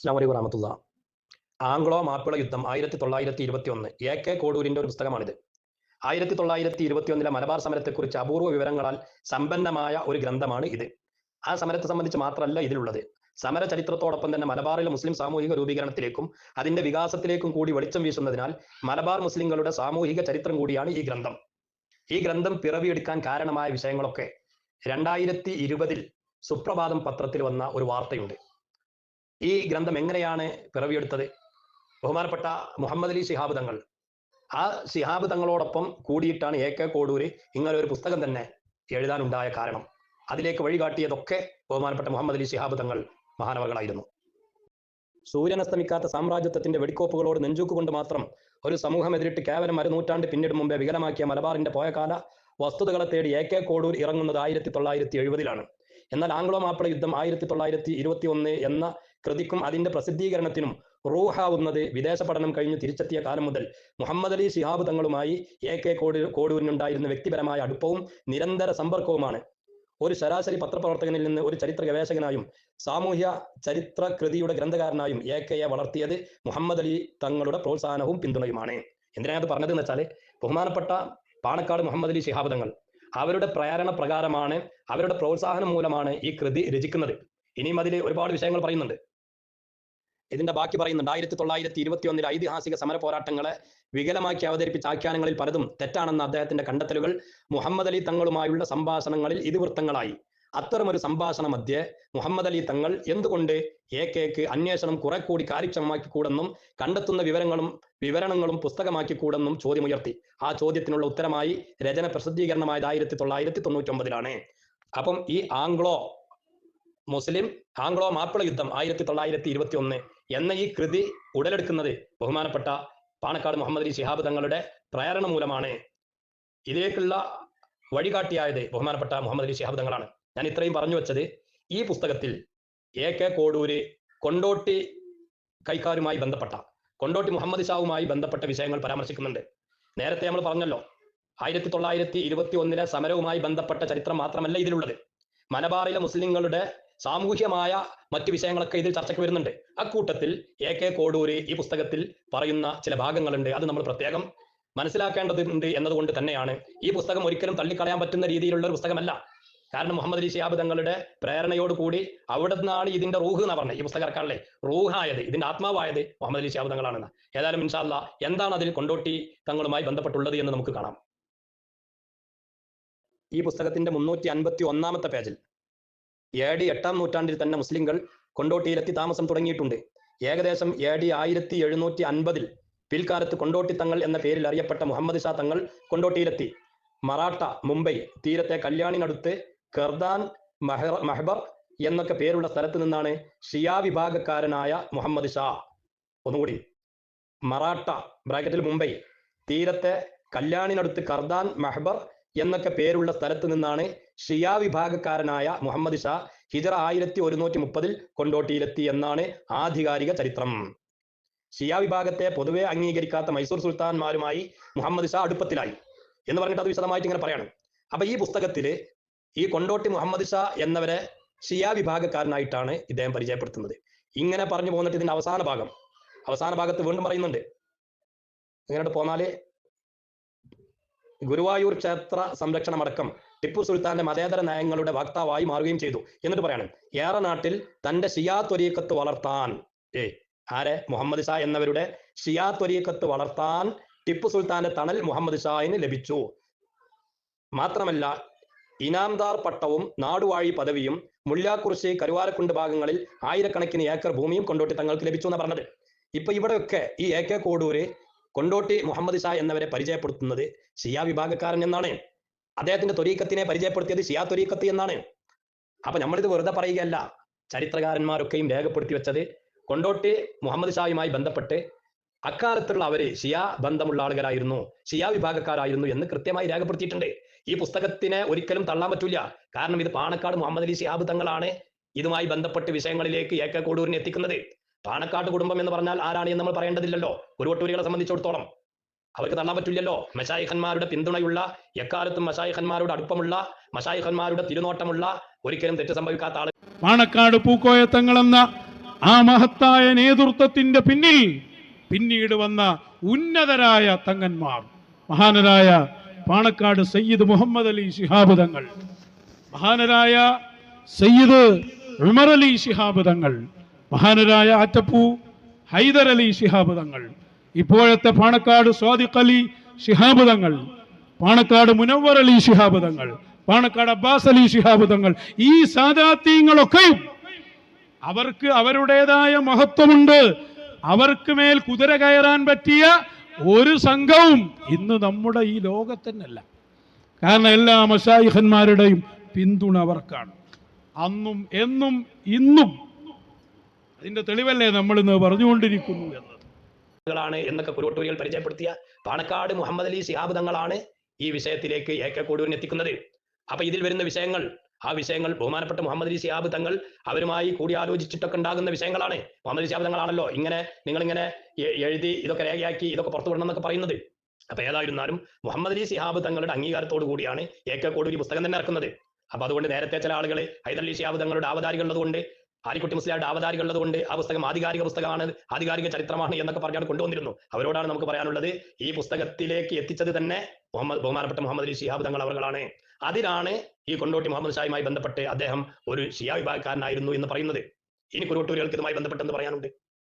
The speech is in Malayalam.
അസ്സാം വലൈക്കും വറഹമത്തുള്ള. ആംഗ്ലോ മാപ്പിള യുദ്ധം ആയിരത്തി തൊള്ളായിരത്തി ഇരുപത്തി ഒന്ന് എ കെ കോടൂരിന്റെ ഒരു പുസ്തകമാണിത്. ആയിരത്തി തൊള്ളായിരത്തി ഇരുപത്തി ഒന്നിലെ മലബാർ സമരത്തെക്കുറിച്ച് അപൂർവ വിവരങ്ങളാൽ സമ്പന്നമായ ഒരു ഗ്രന്ഥമാണ് ഇത്. ആ സമരത്തെ സംബന്ധിച്ച് മാത്രമല്ല ഇതിലുള്ളത്. സമര ചരിത്രത്തോടൊപ്പം തന്നെ മലബാറിലെ മുസ്ലിം സാമൂഹിക രൂപീകരണത്തിലേക്കും അതിന്റെ വികാസത്തിലേക്കും കൂടി വെളിച്ചം വീശുന്നതിനാൽ മലബാർ മുസ്ലിങ്ങളുടെ സാമൂഹിക ചരിത്രം കൂടിയാണ് ഈ ഗ്രന്ഥം. ഈ ഗ്രന്ഥം പിറവിയെടുക്കാൻ കാരണമായ വിഷയങ്ങളൊക്കെ രണ്ടായിരത്തി ഇരുപതിൽ സുപ്രഭാതം പത്രത്തിൽ വന്ന ഒരു വാർത്തയുണ്ട്. ഈ ഗ്രന്ഥം എങ്ങനെയാണ് പിറവിയെടുത്തത്? ബഹുമാനപ്പെട്ട മുഹമ്മദ് അലി ശിഹാബ് തങ്ങൾ. ആ ശിഹാബ് തങ്ങളോടൊപ്പം കൂടിയിട്ടാണ് എ കെ കോടൂര് ഇങ്ങനെ ഒരു പുസ്തകം തന്നെ എഴുതാനുണ്ടായ കാരണം. അതിലേക്ക് വഴികാട്ടിയതൊക്കെ ബഹുമാനപ്പെട്ട മുഹമ്മദ് അലി ശിഹാബ് തങ്ങൾ മഹാനവകളായിരുന്നു. സൂര്യൻ അസ്തമിക്കാത്ത സാമ്രാജ്യത്വത്തിന്റെ വെടിക്കോപ്പുകളോട് നെഞ്ചൂക്കുകൊണ്ട് മാത്രം ഒരു സമൂഹം എതിരിട്ട് കേവലം അരനൂറ്റാണ്ട് പിന്നീട് മുമ്പേ വികലമാക്കിയ മലബാറിന്റെ പോയകാല വസ്തുതകളെ തേടി എ കെ കോടൂർ ഇറങ്ങുന്നത് ആയിരത്തി തൊള്ളായിരത്തി എഴുപതിലാണ്. എന്നാൽ ആംഗ്ലോ മാപ്പിള യുദ്ധം ആയിരത്തി തൊള്ളായിരത്തി ഇരുപത്തി ഒന്ന് എന്ന കൃതിക്കും അതിന്റെ പ്രസിദ്ധീകരണത്തിനും റൂഹാവുന്നത് വിദേശ പഠനം കഴിഞ്ഞ് തിരിച്ചെത്തിയ കാലം മുതൽ മുഹമ്മദ് അലി ശിഹാബ് തങ്ങളുമായി എ കെ കോഡൂർ കോടൂരിനുണ്ടായിരുന്ന വ്യക്തിപരമായ അടുപ്പവും നിരന്തര സമ്പർക്കവുമാണ്. ഒരു ശരാശരി പത്രപ്രവർത്തകനിൽ നിന്ന് ഒരു ചരിത്ര ഗവേഷകനായും സാമൂഹ്യ ചരിത്ര കൃതിയുടെ ഗ്രന്ഥകാരനായും എ കെയെ വളർത്തിയത് മുഹമ്മദ് അലി തങ്ങളുടെ പ്രോത്സാഹനവും പിന്തുണയുമാണ്. എന്തിനാണ് അത് പറഞ്ഞതെന്ന് വെച്ചാൽ ബഹുമാനപ്പെട്ട പാണക്കാട് മുഹമ്മദ് അലി ശിഹാബ് തങ്ങൾ അവരുടെ പ്രേരണ പ്രകാരമാണ് അവരുടെ പ്രോത്സാഹനം മൂലമാണ് ഈ കൃതി രചിക്കുന്നത്. ഇനിയും അതിൽ ഒരുപാട് വിഷയങ്ങൾ പറയുന്നുണ്ട്. ഇതിന്റെ ബാക്കി പറയുന്നുണ്ട് ആയിരത്തി തൊള്ളായിരത്തി ഇരുപത്തി ഒന്നിൽ ഐതിഹാസിക സമര പോരാട്ടങ്ങളെ വികലമാക്കി അവതരിപ്പിച്ച ആഖ്യാനങ്ങളിൽ പലതും തെറ്റാണെന്ന അദ്ദേഹത്തിന്റെ കണ്ടെത്തലുകൾ മുഹമ്മദ് അലി തങ്ങളുമായുള്ള സംഭാഷണങ്ങളിൽ ഇതിവൃത്തങ്ങളായി. അത്തരമൊരു സംഭാഷണ മധ്യേ മുഹമ്മദ് അലി തങ്ങൾ എന്തുകൊണ്ട് എ കെക്ക് അന്വേഷണം കുറെ കൂടി കാര്യക്ഷമമാക്കിക്കൂടെന്നും കണ്ടെത്തുന്ന വിവരങ്ങളും വിവരണങ്ങളും പുസ്തകമാക്കിക്കൂടെന്നും ചോദ്യമുയർത്തി. ആ ചോദ്യത്തിനുള്ള ഉത്തരമായി രചന പ്രസിദ്ധീകരണമായത് ആയിരത്തി തൊള്ളായിരത്തി തൊണ്ണൂറ്റി ഒമ്പതിലാണ് അപ്പം ഈ ആംഗ്ലോ മുസ്ലിം ആംഗ്ലോ മാപ്പിള യുദ്ധം ആയിരത്തി തൊള്ളായിരത്തി ഇരുപത്തി ഒന്ന് എന്ന ഈ കൃതി ഉടലെടുക്കുന്നത് ബഹുമാനപ്പെട്ട പാണക്കാട് മുഹമ്മദ് അലി ശിഹാബ് തങ്ങളുടെ പ്രേരണ മൂലമാണ്. ഇതിലേക്കുള്ള വഴികാട്ടിയായത് ബഹുമാനപ്പെട്ട മുഹമ്മദ് അലി ശിഹാബ് തങ്ങളാണ്. ഞാൻ ഇത്രയും പറഞ്ഞു വെച്ചത് ഈ പുസ്തകത്തിൽ എ കെ കോടൂര് കൊണ്ടോട്ടി കൈക്കാരുമായി ബന്ധപ്പെട്ട കൊണ്ടോട്ടി മുഹമ്മദ് ഷാവുമായി ബന്ധപ്പെട്ട വിഷയങ്ങൾ പരാമർശിക്കുന്നുണ്ട്. നേരത്തെ നമ്മൾ പറഞ്ഞല്ലോ ആയിരത്തി തൊള്ളായിരത്തി ഇരുപത്തി ഒന്നിലെ സമരവുമായി ബന്ധപ്പെട്ട ചരിത്രം മാത്രമല്ല ഇതിലുള്ളത്. മലബാറിലെ മുസ്ലിങ്ങളുടെ സാമൂഹ്യമായ മറ്റു വിഷയങ്ങളൊക്കെ ഇതിൽ ചർച്ചയ്ക്ക് വരുന്നുണ്ട്. അക്കൂട്ടത്തിൽ എ കെ കോടൂര് ഈ പുസ്തകത്തിൽ പറയുന്ന ചില ഭാഗങ്ങളുണ്ട്. അത് നമ്മൾ പ്രത്യേകം മനസ്സിലാക്കേണ്ടതുണ്ട് എന്നതുകൊണ്ട് തന്നെയാണ് ഈ പുസ്തകം ഒരിക്കലും തള്ളിക്കളയാൻ പറ്റുന്ന രീതിയിലുള്ള ഒരു പുസ്തകമല്ല. കാരണം മുഹമ്മദ് അലി ഷിയാബ് തങ്ങളുടെ പ്രേരണയോട് കൂടി അവിടെ നിന്നാണ് ഇതിന്റെ റൂഹ് എന്ന് പറഞ്ഞത് ഈ പുസ്തകം ഇറക്കാനല്ലേ റൂഹായത് ഇതിന്റെ ആത്മാവായത് മുഹമ്മദ് അലി ഷിയാബ് തങ്ങളാണെന്ന്. ഏതായാലും ഇൻഷാല്ല എന്താണ് അതിൽ കൊണ്ടോട്ടി തങ്ങളുമായി ബന്ധപ്പെട്ടുള്ളത് എന്ന് നമുക്ക് കാണാം. ഈ പുസ്തകത്തിന്റെ മുന്നൂറ്റി അൻപത്തി ഒന്നാമത്തെ പേജിൽ എ ഡി എട്ടാം നൂറ്റാണ്ടിൽ തന്നെ മുസ്ലിങ്ങൾ കൊണ്ടോട്ടിയിലെത്തി താമസം തുടങ്ങിയിട്ടുണ്ട്. ഏകദേശം എ ഡി ആയിരത്തി എഴുന്നൂറ്റി അൻപതിൽ പിൽക്കാലത്ത് കൊണ്ടോട്ടി തങ്ങൾ എന്ന പേരിൽ അറിയപ്പെട്ട മുഹമ്മദ് ഷാ തങ്ങൾ കൊണ്ടോട്ടിയിലെത്തി. മറാഠ മുംബൈ തീരത്തെ കല്യാണിനടുത്ത് കർദാൻ മഹബർ എന്നൊക്കെ പേരുള്ള സ്ഥലത്ത് നിന്നാണ് ഷിയാ വിഭാഗക്കാരനായ മുഹമ്മദ് ഷാ. ഒന്നുകൂടി. മറാട്ട ബ്രാക്കറ്റിൽ മുംബൈ. തീരത്തെ കല്യാണിനടുത്ത് കർദാൻ മഹബർ എന്നൊക്കെ പേരുള്ള സ്ഥലത്ത് നിന്നാണ് ഷിയാ വിഭാഗക്കാരനായ മുഹമ്മദ് ഷാ ഹിജറ ആയിരത്തി ഒരുന്നൂറ്റി മുപ്പതിൽ കൊണ്ടോട്ടിയിലെത്തി എന്നാണ് ആധികാരിക ചരിത്രം. ഷിയാ വിഭാഗത്തെ പൊതുവെ അംഗീകരിക്കാത്ത മൈസൂർ സുൽത്താൻമാരുമായി മുഹമ്മദ് ഷാ അടുപ്പത്തിലായി. എന്ന് പറഞ്ഞിട്ട് അത് വിശദമായിട്ട് ഇങ്ങനെ പറയണം. അപ്പൊ ഈ പുസ്തകത്തിൽ ഈ കൊണ്ടോട്ടി മുഹമ്മദ് ഷാ എന്നവരെ ഷിയാ വിഭാഗക്കാരനായിട്ടാണ് ഇദ്ദേഹം പരിചയപ്പെടുത്തുന്നത്. ഇങ്ങനെ പറഞ്ഞു പോന്നിട്ട് ഇതിന്റെ അവസാന ഭാഗം. അവസാന ഭാഗത്ത് വീണ്ടും പറയുന്നുണ്ട്. ഇങ്ങോട്ട് പോന്നാൽ? ഗുരുവായൂർ ക്ഷേത്ര സംരക്ഷണമടക്കം ടിപ്പു സുൽത്താന്റെ മതേതര നയങ്ങളുടെ വക്താവായി മാറുകയും ചെയ്തു. എന്നിട്ട് പറയാണ് ഏറെ നാട്ടിൽ തന്റെ ഷിയാ ത്വരീക്കത്ത് വളർത്താൻ ഏ ആരെ? മുഹമ്മദ് ഷാ എന്നവരുടെ ഷിയാ ത്വരീക്കത്ത് വളർത്താൻ ടിപ്പു സുൽത്താന്റെ തണൽ മുഹമ്മദ് ഷായിന് ലഭിച്ചു. മാത്രമല്ല ഇനാംദാർ പട്ടവും നാടുവാഴി പദവിയും മുല്ലാക്കുറിശി കരുവാരക്കുണ്ട് ഭാഗങ്ങളിൽ ആയിരക്കണക്കിന് ഏക്കർ ഭൂമിയും കൊണ്ടോട്ടി തങ്ങൾക്ക് ലഭിച്ചു എന്ന് പറഞ്ഞത്. ഇപ്പൊ ഇവിടെയൊക്കെ ഈ എ കെ കോടൂര് കൊണ്ടോട്ടി മുഹമ്മദ് ഷാ എന്നവരെ പരിചയപ്പെടുത്തുന്നത് ഷിയാ വിഭാഗക്കാരൻ എന്നാണ്. അദ്ദേഹത്തിന്റെ തൊരീക്കത്തിനെ പരിചയപ്പെടുത്തിയത് ഷിയാ തൊരീക്കത്ത് എന്നാണ്. അപ്പൊ നമ്മളിത് വെറുതെ പറയുകയല്ല. ചരിത്രകാരന്മാരൊക്കെയും രേഖപ്പെടുത്തി വെച്ചത് കൊണ്ടോട്ടി മുഹമ്മദ് ഷായുമായി ബന്ധപ്പെട്ട് അക്കാലത്തുള്ള അവർ ഷിയാ ബന്ധമുള്ള ആളുകളായിരുന്നു ഷിയാ വിഭാഗക്കാരായിരുന്നു എന്ന് കൃത്യമായി രേഖപ്പെടുത്തിയിട്ടുണ്ട്. ഈ പുസ്തകത്തിനെ ഒരിക്കലും തള്ളാൻ പറ്റില്ല കാരണം ഇത് പാണക്കാട് മുഹമ്മദ് അലി ശിഹാബ് തങ്ങളാണ് ഇതുമായി ബന്ധപ്പെട്ട് വിഷയങ്ങളിലേക്ക് എ കെ കോടൂരിനെ എത്തിക്കുന്നത്. പാണക്കാട് കുടുംബം എന്ന് പറഞ്ഞാൽ ആരാണ് എന്ന് നമ്മൾ പറയേണ്ടതില്ലല്ലോ. കുരുവട്ടൂരികളെ സംബന്ധിച്ചിടത്തോളം. അവർക്ക് തള്ളാൻ പറ്റില്ലല്ലോ മഷായിഖന്മാരുടെ പിന്തുണയുള്ള എക്കാലത്തും മഷായിഖന്മാരുടെ അടുപ്പമുള്ള മഷായിഖന്മാരുടെ തിരുനോട്ടമുള്ള ഒരിക്കലും തെറ്റ് സംഭവിക്കാത്ത ആൾ പാണക്കാട് പൂക്കോയത്തങ്ങളെന്ന ആ മഹത്തായ നേതൃത്വത്തിന്റെ പിന്നിൽ പിന്നീട് വന്ന ഉന്നതരായ തങ്ങന്മാർ മഹാനരായ പാണക്കാട് സയ്യിദ് മുഹമ്മദ് അലി ശിഹാബ് തങ്ങൾ. മഹാനരായ സയ്യിദ് ഉമർ അലി ശിഹാബ് തങ്ങൾ. മഹാനരായ ആറ്റപ്പൂ ഹൈദർ അലി ശിഹാബ് തങ്ങൾ. ഇപ്പോഴത്തെ പാണക്കാട് സ്വാദിഖ് അലി ശിഹാബ് തങ്ങൾ. പാണക്കാട് മുനവർ അലി ശിഹാബ് തങ്ങൾ. പാണക്കാട് അബ്ബാസ് അലി ശിഹാബ് തങ്ങൾ. ഈ സാദാത്യങ്ങളൊക്കെയും അവർക്ക് അവരുടേതായ മഹത്വമുണ്ട്. അവർക്ക് മേൽ കുതിര കയറാൻ പറ്റിയ ഒരു സംഘവും ഇന്ന് നമ്മുടെ ഈ ലോകത്തന്നല്ല. കാരണം എല്ലാ മസായിഹന്മാരുടെയും പിന്തുണ അവർക്കാണ്. അന്നും എന്നും ഇന്നും അതിന്റെ തെളിവല്ലേ നമ്മൾ ഇന്ന് പറഞ്ഞുകൊണ്ടിരിക്കുന്നു എന്നത്. എന്നൊക്കെ കുരുവട്ടൂരികൾ പരിചയപ്പെടുത്തിയ പാണക്കാട് മുഹമ്മദ് അലി ശിഹാബ് തങ്ങളാണ് ഈ വിഷയത്തിലേക്ക് ഏക്കക്കൂടൂരിനെത്തിക്കുന്നത് അപ്പൊ ഇതിൽ വരുന്ന വിഷയങ്ങൾ ആ വിഷയങ്ങൾ ബഹുമാനപ്പെട്ട മുഹമ്മദ് അലി സിയാബ് തങ്ങൾ അവരുമായി കൂടിയാലോചിച്ചിട്ടൊക്കെ ഉണ്ടാകുന്ന വിഷയങ്ങളാണ്. മുഹമ്മദ് അലി സിയാബ് തങ്ങളാണല്ലോ ഇങ്ങനെ നിങ്ങളിങ്ങനെ എഴുതി ഇതൊക്കെ രേഖയാക്കി ഇതൊക്കെ പുറത്തു വിടണം എന്നൊക്കെ പറയുന്നത്. അപ്പൊ ഏതായിരുന്നാലും മുഹമ്മദ് അലി സിഹാബ് തങ്ങളുടെ അംഗീകാരത്തോടു കൂടിയാണ് എ കെ കോടൂരി പുസ്തകം തന്നെ ഇറക്കുന്നത്. അപ്പൊ അതുകൊണ്ട് നേരത്തെ ചില ആളുകൾ ഹൈദർലി സിഹാബ് തങ്ങളുടെ ആവതാരികളുള്ളതുകൊണ്ട് ആലിക്കുട്ടി മുസ്ലിയാരുടെ ആവതാരികളുള്ളതുകൊണ്ട് ആ പുസ്തകം ആധികാരിക പുസ്തകമാണ് ആധികാരിക ചരിത്രമാണ് എന്നൊക്കെ പറഞ്ഞാൽ കൊണ്ടുവന്നിരുന്നു. അവരോടാണ് നമുക്ക് പറയാനുള്ളത് ഈ പുസ്തകത്തിലേക്ക് എത്തിച്ചത് തന്നെ മുഹമ്മദ് ബഹുമാനപ്പെട്ട മുഹമ്മദ് അലി ഷിഹാബ് തങ്ങൾ അവരാണ് അതിലാണ് ഈ കൊണ്ടോട്ടി മുഹമ്മദ് ഷായുമായി ബന്ധപ്പെട്ട് അദ്ദേഹം ഒരു ഷിയ വിഭാഗക്കാരനായിരുന്നു എന്ന് പറയുന്നത്. ഇനി കുരുവട്ടൂരുകൾക്ക് ഇതുമായി ബന്ധപ്പെട്ടെന്ന് പറയാനുണ്ട്.